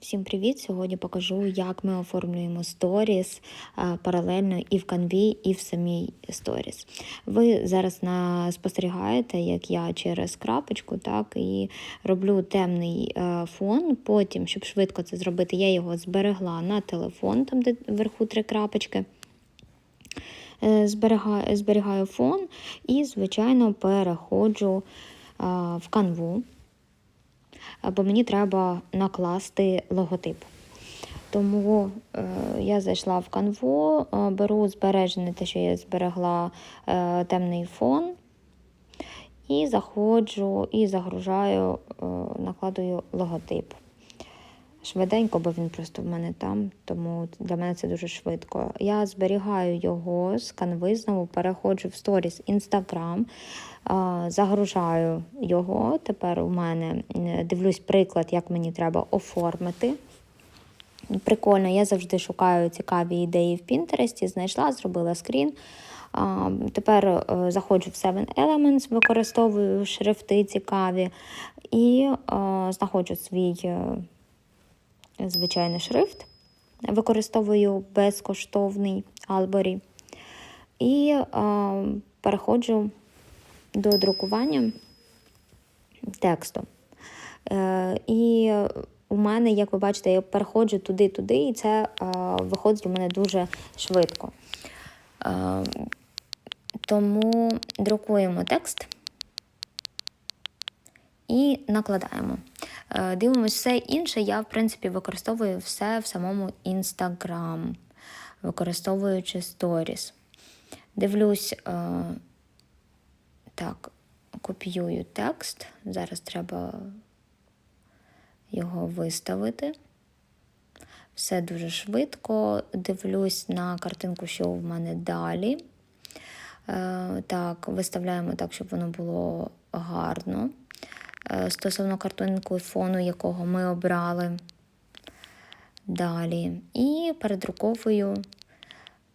Всім привіт! Сьогодні покажу, як ми оформлюємо сторіс е, паралельно і в канві, і в самій сторіс. Ви зараз на... спостерігаєте, як я через крапочку так, і роблю темний е, фон. Потім, щоб швидко це зробити, я його зберегла на телефон, там де вверху три крапочки. Е, Зберігаю, фон і, звичайно, переходжу в канву бо мені треба накласти логотип. Тому е, я зайшла в канву, е, беру збережене те, що я зберегла е, темний фон, і заходжу і загружаю, е, накладую логотип. Швиденько, бо він просто в мене там, тому для мене це дуже швидко. Я зберігаю його з канви, знову переходжу в сторіс Instagram, загружаю його. Тепер у мене дивлюсь приклад, як мені треба оформити. Прикольно, я завжди шукаю цікаві ідеї в Пінтересті, знайшла, зробила скрін. Тепер е, заходжу в Seven Elements, використовую шрифти цікаві і знаходжу свій е, звичайний шрифт, використовую безкоштовний Albury. І а, переходжу до друкування тексту. Е, І у мене, як ви бачите, я переходжу туди-туди, і це е, виходить у мене дуже швидко. Е, Тому друкуємо текст і накладаємо. Е, Дивимось все інше, я, в принципі, використовую все в самому Instagram, використовуючи сторіс. Дивлюсь, е, так, копіюю текст. Зараз треба його виставити. Все дуже швидко. Дивлюсь на картинку, що в мене далі. Е, так, виставляємо так, щоб воно було гарно. Е, стосовно картинку фону, якого ми обрали далі. І передруковую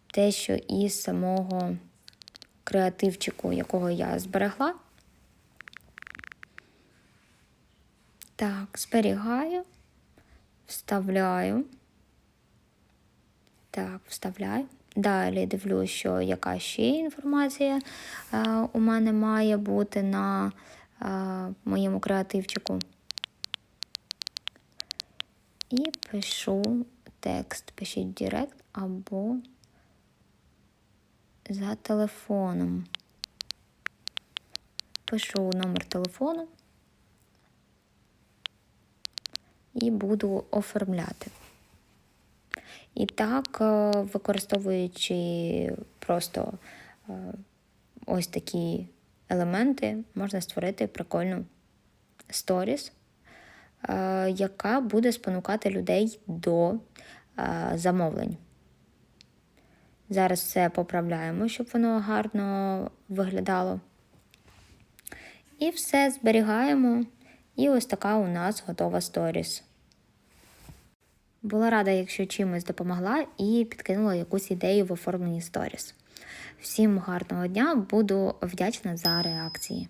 те, що із самого креативчику, якого я зберегла. Так, зберігаю, вставляю. Так, вставляю. Далі дивлюсь, що яка ще інформація е, у мене має бути на моєму креативчику. І пишу текст. Пишіть Директ або за телефоном. Пишу номер телефону і буду оформляти. І так, е, використовуючи просто е, ось такі елементи, можна створити прикольну сторіс, е, яка буде спонукати людей до замовлень. Зараз все поправляємо, щоб воно гарно виглядало. І все зберігаємо. І ось така у нас готова сторіс. Була рада, якщо чимось допомогла і підкинула якусь ідею в оформленні сторіс. Всім гарного дня, буду вдячна за реакції.